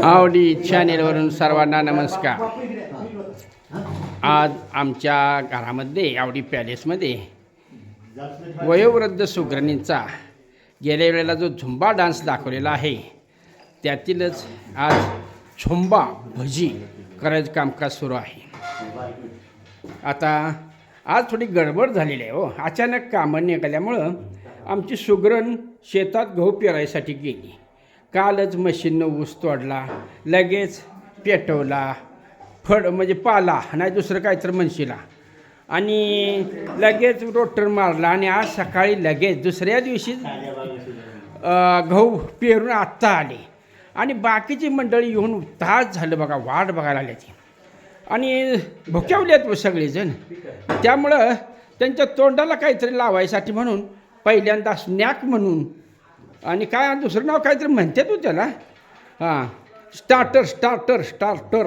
आवडी चॅनेलवरून सर्वांना नमस्कार. आज आमच्या घरामध्ये आवडी पॅलेसमध्ये वयोवृद्ध सुग्रणींचा गेल्या वेळेला जो झुंबा डान्स दाखवलेला आहे त्यातीलच आज झुंबा भजी करायचं कामकाज सुरू आहे. आता आज थोडी गडबड झालेली आहे हो. अचानक कामं निघाल्यामुळं आमची सुगरण शेतात गहू पेरायसाठी गेली. कालच मशीननं ऊस तोडला लगेच पेटवला फळ म्हणजे पाला नाही दुसरं काय तर म्हणशीला. आणि लगेच रोटर मारला आणि आज सकाळी लगेच दुसऱ्या दिवशी गहू पेरून आत्ता आले. आणि बाकीची मंडळी येऊन तास झालं बघा वाट बघायला आल्या ती. आणि भुक्यावल्यात व हो सगळेजण. त्यामुळं त्यांच्या तोंडाला काहीतरी लावायसाठी म्हणून पहिल्यांदा स्नॅक म्हणून आणि काय दुसरं नाव काहीतरी म्हणतात तू त्याला. हां स्टार्टर स्टार्टर स्टार्टर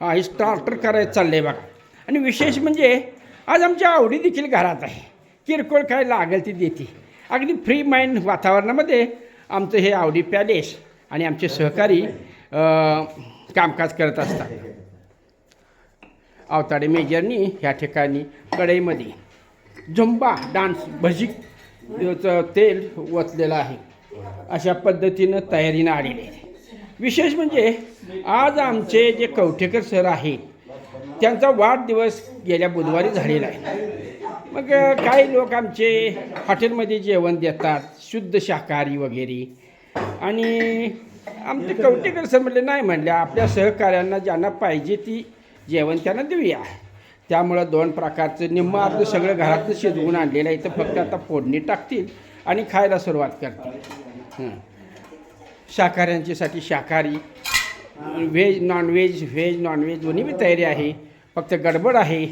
हां हे स्टार्टर करायचं चाललं आहे बघा. आणि विशेष म्हणजे आज आमच्या आवडी देखील घरात आहे. किरकोळ काय लागेल ती देते. अगदी फ्री माइंड वातावरणामध्ये आमचं हे आवडी पॅलेस आणि आमचे सहकारी कामकाज करत असतात. अवताडे मेजरनी ह्या ठिकाणी कढईमध्ये झुंबा डान्स भजी तेल ओतलेलं आहे. अशा पद्धतीनं तयारीनं आलेले आहे. विशेष म्हणजे आज आमचे जे कवठेकर सर आहेत त्यांचा वाढदिवस गेल्या बुधवारी झालेला आहे. मग काही लोक आमचे हॉटेलमध्ये जेवण देतात शुद्ध शाकाहारी वगैरे. आणि आमचे कवटेकर सर म्हणले नाही म्हणले आपल्या सहकाऱ्यांना ज्यांना पाहिजे ती जेवण त्यांना देऊया. त्यामुळं दोन प्रकारचं निम्म अर्ध सगळं घरातलं शिजवून आणलेलं आहे. तर फक्त आता फोडणी टाकतील आणि खायला सुरुवात करतील. शाकाहाऱ्यांच्यासाठी शाकाहारी व्हेज नॉनव्हेज व्हेज नॉनव्हेज दोन्ही बी तयारी आहे. फक्त गडबड आहे.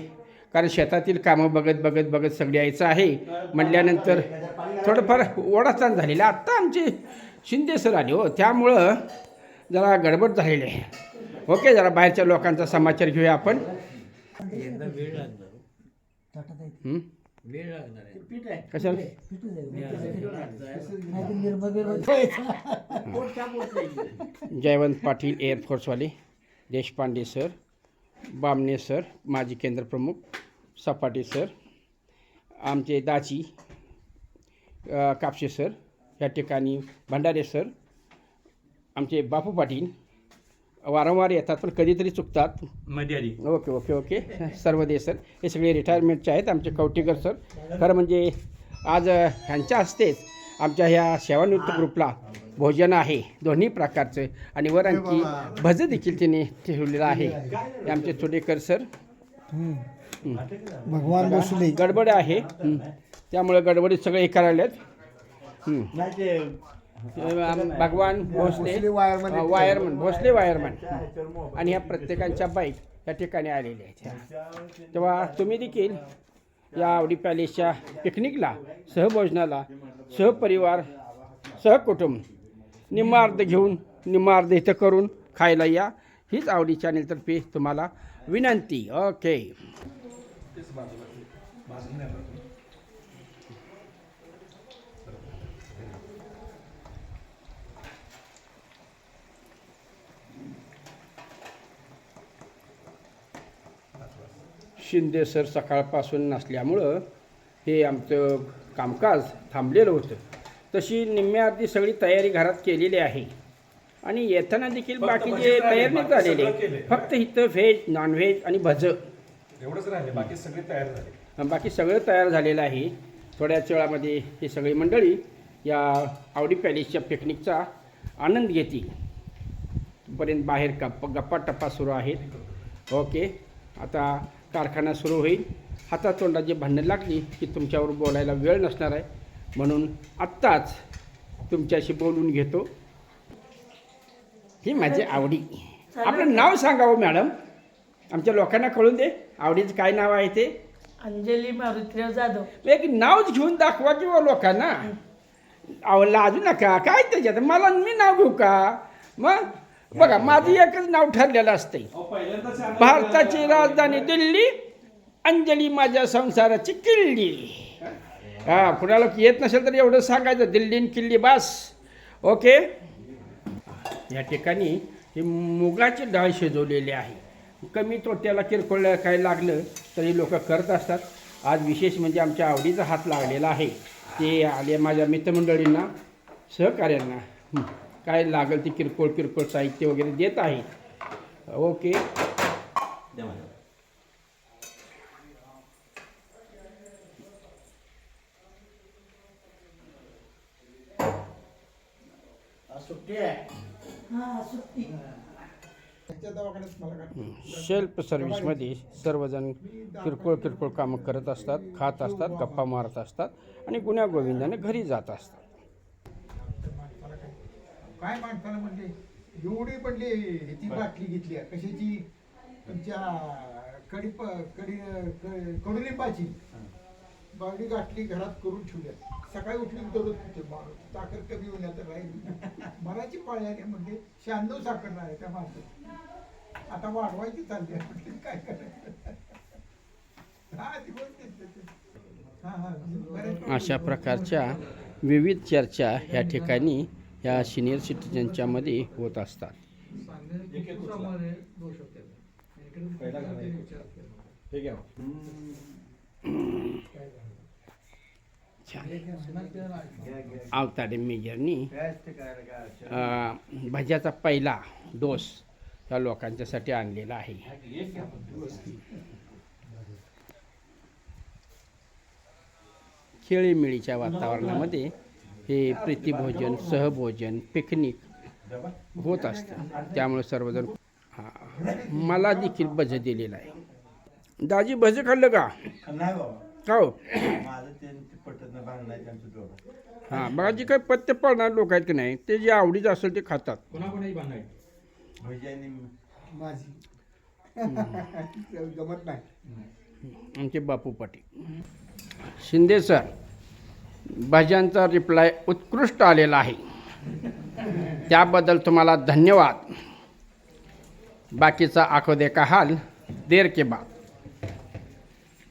कारण शेतातील कामं बघत बघत बघत सगळे यायचं आहे. म्हटल्यानंतर थोडंफार ओढाताण झालेलं आत्ता आमचे शिंदे सर आले हो. त्यामुळं जरा गडबड झालेली आहे. ओके जरा बाहेरच्या लोकांचा समाचार घेऊया आपण. यंदा वेळ लागणार आहे. कशाला? जयवंत पाटील एअरफोर्सवाले देशपांडे सर बामणे सर माजी केंद्रप्रमुख सपाटे सर आमचे दाची अ, कापसे सर या ठिकाणी भंडारे सर आमचे बापू पाटील वारंवार येतात पण कधीतरी चुकतात. Okay okay okay. सर्व दे सर. हे सगळे रिटायरमेंटचे आहेत आमचे कवटेकर सर. खरं म्हणजे आज ह्यांच्या हस्तेच आमच्या ह्या सेवानिवृत्त ग्रुपला भोजन आहे दोन्ही प्रकारचं. आणि वर आणखी भज देखील त्यांनी ठेवलेलं आहे. हे आमचे चोडेकर सर. भगवान बसले गडबड आहे. हं. त्यामुळे गडबडीत सगळे हे करायलेत हं. भगवान भोसले वायरमन भोसले वायरमन आणि ह्या प्रत्येकांच्या बाईक या ठिकाणी आलेल्या आहेत. तेव्हा तुम्ही देखील या आवडी पॅलेसच्या पिकनिकला सहभोजनाला सहपरिवार सहकुटुंब निम्मार्ध घेऊन निम्मार्ध इथं करून खायला या. हीच आवडी चॅनेलतर्फे तुम्हाला विनंती. ओके. शिंदे सर सकाळपासून नसल्यामुळं हे आमचं कामकाज थांबलेलं होतं. तशी निम्म्या अर्धी सगळी तयारी घरात केलेली आहे. आणि येताना देखील बाकीचे तयार नाही झालेले फक्त इथं व्हेज नॉनव्हेज आणि भज. एवढंच राहिले बाकी सगळे तयार झाले. बाकी सगळं तयार झालेलं आहे. थोड्याच वेळामध्ये ही सगळी मंडळी या आवडी पॅलेसच्या पिकनिकचा आनंद घेतील. तोपर्यंत बाहेर गप्पा गप्पा टप्पा सुरू आहेत. ओके आता कारखाना सुरू होईल. हातातोंडाची भांडणं लागली की तुमच्यावर बोलायला वेळ नसणार आहे. म्हणून आत्ताच तुमच्याशी बोलून घेतो. ही माझी आवडी. आपलं नाव सांगावं मॅडम. आमच्या लोकांना कळून दे. आवडीचं काय नाव आहे ते? अंजली मारुतीराव जाधव. एक नावच घेऊन दाखवा किंवा लोकांना. अहो लाजू नका. काय त्याच्यात? मला मी नाव घेऊ का? मग बघा माझं एकच नाव ठरलेलं असतंय. भारताची राजधानी दिल्ली अंजली माझ्या संसाराची किल्ली. हा कुणाला येत नसेल तर एवढं सांगायचं दिल्ली न किल्ली बास. ओके? या ठिकाणी ही मुगाची डाळ शिजवलेली आहे. कमी तोट्याला किरकोळ काय लागलं तरी लोक करत असतात. आज विशेष म्हणजे आमच्या आवडीचा हात लागलेला आहे. ते आले माझ्या मित्रमंडळींना सहकार्यांना काय लागेल ते किरकोळ किरकोळ साहित्य वगैरे देत आहेत ओके. सेल्फ सर्व्हिसमध्ये सर्वजण किरकोळ किरकोळ कामं करत असतात खात असतात गप्पा मारत असतात आणि गुन्ह्या गोविंदाने घरी जात असतात. काय माणसाला म्हणजे एवढी पडली ती बाटली घेतली आहे. कशाची? तुमच्या कडी कडी क- कडुलिंबाची. बाटली गाठली घरात करून ठेवल्या. सकाळी उठली की दररोज पिते. माणूस साखर कमी होण्यात राहील मराची पाळी आली म्हणजे शहाण्णव साखर नाही त्या माणसात आता वाढवायची चालली आहे म्हटली काय करायचं? हा. हा हा अशा प्रकारच्या विविध चर्चा ह्या ठिकाणी ह्या सिनियर सिटीजनच्यामध्ये होत असतात. पहिला अवताडे मेजरनी भज्याचा पहिला डोस ह्या लोकांच्यासाठी आणलेला आहे. खेळीमेळीच्या वातावरणामध्ये हे प्रीतिभोजन सहभोजन पिकनिक होत असतं. त्यामुळे सर्वजण हा, मला देखील भज दिलेलं आहे. दाजी भज खाल्लं का? नाही बाबा. का हो? हां बघा जे काही पत्ते पडणारे लोक आहेत की नाही ते जे आवडीचं असेल ते खातात. आमचे बापू पाटील. शिंदे सर. भजनचा रिप्लाय उत्कृष्ट आलेला आहे. त्याबद्दल तुम्हाला धन्यवाद. बाकीचा आखो दे का हाल देर के बाद.